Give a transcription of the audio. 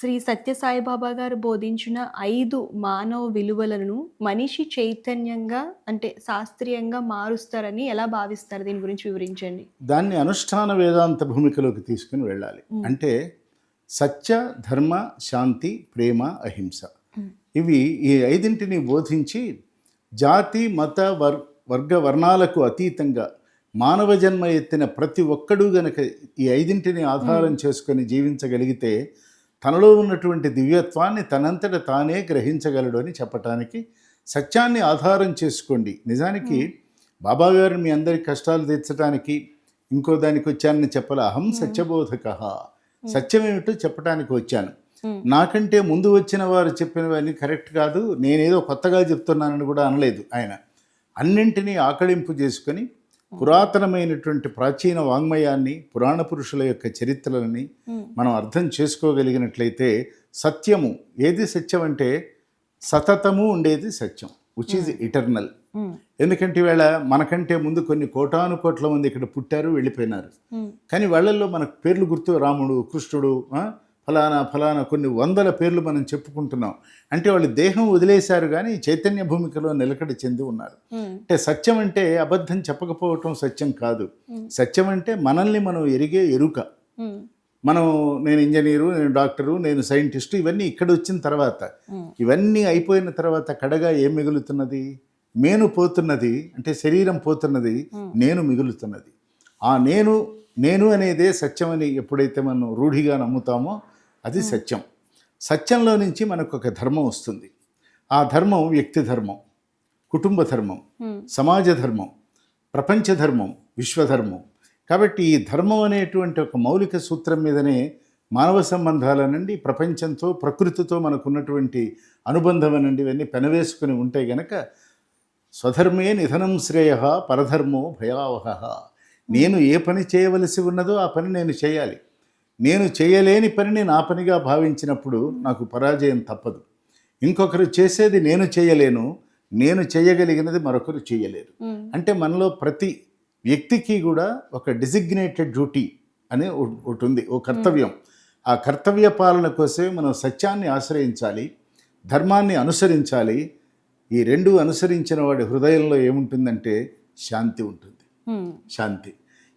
శ్రీ సత్యసాయిబాబా గారు బోధించిన ఐదు మానవ విలువలను మనిషి చైతన్యంగా అంటే శాస్త్రీయంగా మారుస్తారని ఎలా భావిస్తారు? దీని గురించి వివరించండి. దాన్ని అనుష్ఠాన వేదాంత భూమికలోకి తీసుకుని వెళ్ళాలి. అంటే సత్య ధర్మ శాంతి ప్రేమ అహింస. ఇవి ఈ ఐదింటిని బోధించి జాతి మత వర్ వర్గ వర్ణాలకు అతీతంగా మానవ జన్మ ఎత్తిన ప్రతి ఒక్కడూ గనక ఈ ఐదింటిని ఆధారం చేసుకొని జీవించగలిగితే తనలో ఉన్నటువంటి దివ్యత్వాన్ని తనంతట తానే గ్రహించగలడు అని చెప్పటానికి సత్యాన్ని ఆధారం చేసుకోండి. నిజానికి బాబా గారు మీ అందరి కష్టాలు తీర్చడానికి ఇంకో దానికి వచ్చానని చెప్పాలి? అహం సత్యబోధక. సత్యం ఏమిటో చెప్పడానికి వచ్చాను. నాకంటే ముందు వచ్చిన వారు చెప్పినవన్నీ కరెక్ట్ కాదు. నేనేదో కొత్తగా చెప్తున్నానని కూడా అనలేదు ఆయన. అన్నింటినీ ఆకళింపు చేసుకొని పురాతనమైనటువంటి ప్రాచీన వాంగ్మయాన్ని పురాణ పురుషుల యొక్క చరిత్రలని మనం అర్థం చేసుకోగలిగినట్లయితే సత్యము ఏది సత్యం అంటే సతతము ఉండేది సత్యం విచ్ ఈజ్ ఇటర్నల్ ఎందుకంటే ఈవేళ మనకంటే ముందు కొన్ని కోటాను కోట్ల మంది ఇక్కడ పుట్టారు వెళ్ళిపోయినారు. కానీ వాళ్ళల్లో మనకు పేర్లు గుర్తు రాముడు కృష్ణుడు ఫలానా ఫలానా కొన్ని వందల పేర్లు మనం చెప్పుకుంటున్నాం. అంటే వాళ్ళు దేహం వదిలేశారు కానీ చైతన్య భూమికలో నిలకడ చెంది ఉన్నారు. అంటే సత్యం అంటే అబద్ధం చెప్పకపోవటం సత్యం కాదు. సత్యం అంటే మనల్ని మనం ఎరిగే ఎరుక. మనం నేను ఇంజనీరు నేను డాక్టరు నేను సైంటిస్టు ఇవన్నీ ఇక్కడ వచ్చిన తర్వాత. ఇవన్నీ అయిపోయిన తర్వాత కడగా ఏం మిగులుతున్నది? మేను పోతున్నది అంటే శరీరం పోతున్నది నేను మిగులుతున్నది. ఆ నేను నేను అనేదే సత్యం అని ఎప్పుడైతే మనం రూఢిగా నమ్ముతామో అది సత్యం. సత్యంలో నుంచి మనకు ఒక ధర్మం వస్తుంది. ఆ ధర్మం వ్యక్తి ధర్మం కుటుంబ ధర్మం సమాజ ధర్మం ప్రపంచ ధర్మం విశ్వధర్మం కాబట్టి ఈ ధర్మం అనేటువంటి ఒక మౌలిక సూత్రం మీదనే మానవ సంబంధాలనండి ప్రపంచంతో ప్రకృతితో మనకున్నటువంటి అనుబంధం అనండి ఇవన్నీ పెనవేసుకుని ఉంటే గనక స్వధర్మే నిధనం శ్రేయ పరధర్మో భయావహ. నేను ఏ పని చేయవలసి ఉన్నదో ఆ పని నేను చేయాలి. నేను చేయలేని పనిని నా పనిగా భావించినప్పుడు నాకు పరాజయం తప్పదు. ఇంకొకరు చేసేది నేను చేయలేను నేను చేయగలిగినది మరొకరు చేయలేరు. అంటే మనలో ప్రతి వ్యక్తికి కూడా ఒక డిజిగ్నేటెడ్ డ్యూటీ అనే ఒక- ఒకటి ఉంది ఓ కర్తవ్యం. ఆ కర్తవ్య పాలన కోసమే మనం సత్యాన్ని ఆశ్రయించాలి ధర్మాన్ని అనుసరించాలి. ఈ రెండు అనుసరించిన వాడి హృదయంలో ఏముంటుందంటే శాంతి ఉంటుంది. శాంతి.